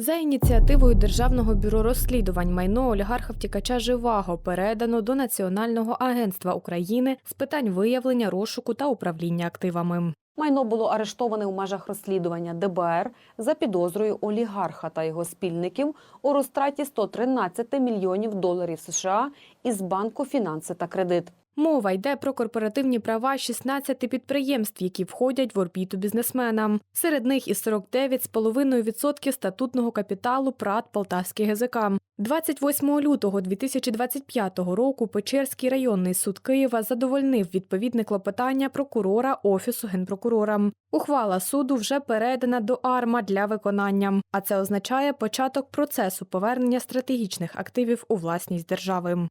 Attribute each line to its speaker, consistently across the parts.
Speaker 1: За ініціативою Державного бюро розслідувань майно олігарха втікача Живаго передано до Національного агентства України з питань виявлення розшуку та управління активами.
Speaker 2: Майно було арештоване у межах розслідування ДБР за підозрою олігарха та його спільників у розтраті 113 мільйонів доларів США із банку фінанси та кредит.
Speaker 1: Мова йде про корпоративні права 16 підприємств, які входять в орбіту бізнесмена. Серед них і 49,5% статутного капіталу ПРАТ Полтавський ГЗК. 28 лютого 2025 року Печерський районний суд Києва задовольнив відповідне клопотання прокурора Офісу генпрокурора. Ухвала суду вже передана до АРМА для виконання, а це означає початок процесу повернення стратегічних активів у власність держави.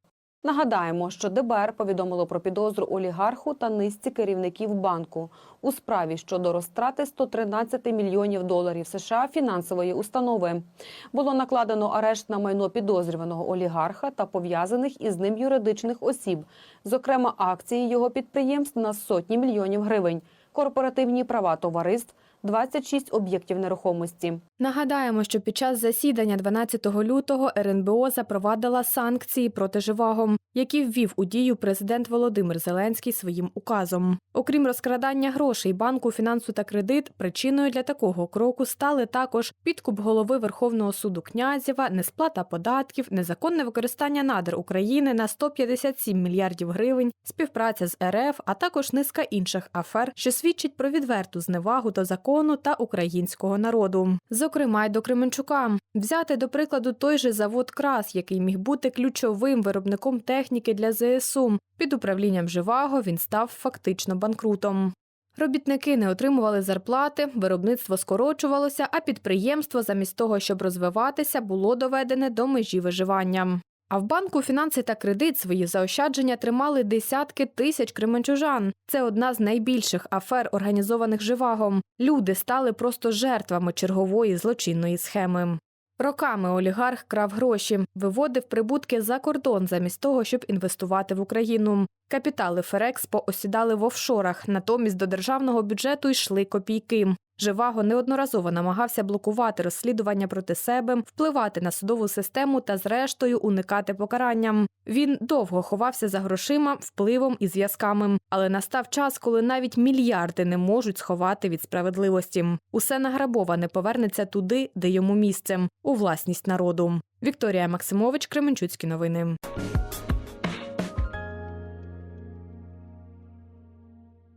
Speaker 2: Нагадаємо, що ДБР повідомило про підозру олігарху та низці керівників банку у справі щодо розтрати 113 мільйонів доларів США фінансової установи. Було накладено арешт на майно підозрюваного олігарха та пов'язаних із ним юридичних осіб, зокрема акції його підприємств на сотні мільйонів гривень, корпоративні права товариств, 26 об'єктів нерухомості.
Speaker 1: Нагадаємо, що під час засідання 12 лютого РНБО запровадила санкції проти Живаго, які ввів у дію президент Володимир Зеленський своїм указом. Окрім розкрадання грошей банку, фінансу та кредит, причиною для такого кроку стали також підкуп голови Верховного суду Князєва, несплата податків, незаконне використання надр України на 157 мільярдів гривень, співпраця з РФ, а також низка інших афер, що свідчить про відверту зневагу до закону та українського народу. Зокрема, й до Кременчука. Взяти до прикладу той же завод Крас, який міг бути ключовим виробником техніки для ЗСУ. Під управлінням Живаго він став фактично банкрутом. Робітники не отримували зарплати, виробництво скорочувалося, а підприємство, замість того, щоб розвиватися, було доведене до межі виживання. А в банку фінанси та кредит свої заощадження тримали десятки тисяч кременчужан. Це одна з найбільших афер, організованих живагом. Люди стали просто жертвами чергової злочинної схеми. Роками олігарх крав гроші, виводив прибутки за кордон замість того, щоб інвестувати в Україну. Капітали Ферекспо осідали в офшорах, натомість до державного бюджету йшли копійки. Живаго неодноразово намагався блокувати розслідування проти себе, впливати на судову систему та, зрештою, уникати покаранням. Він довго ховався за грошима, впливом і зв'язками, але настав час, коли навіть мільярди не можуть сховати від справедливості. Усе награбоване повернеться туди, де йому місце у власність народу. Вікторія Максимович, Кременчуцькі новини.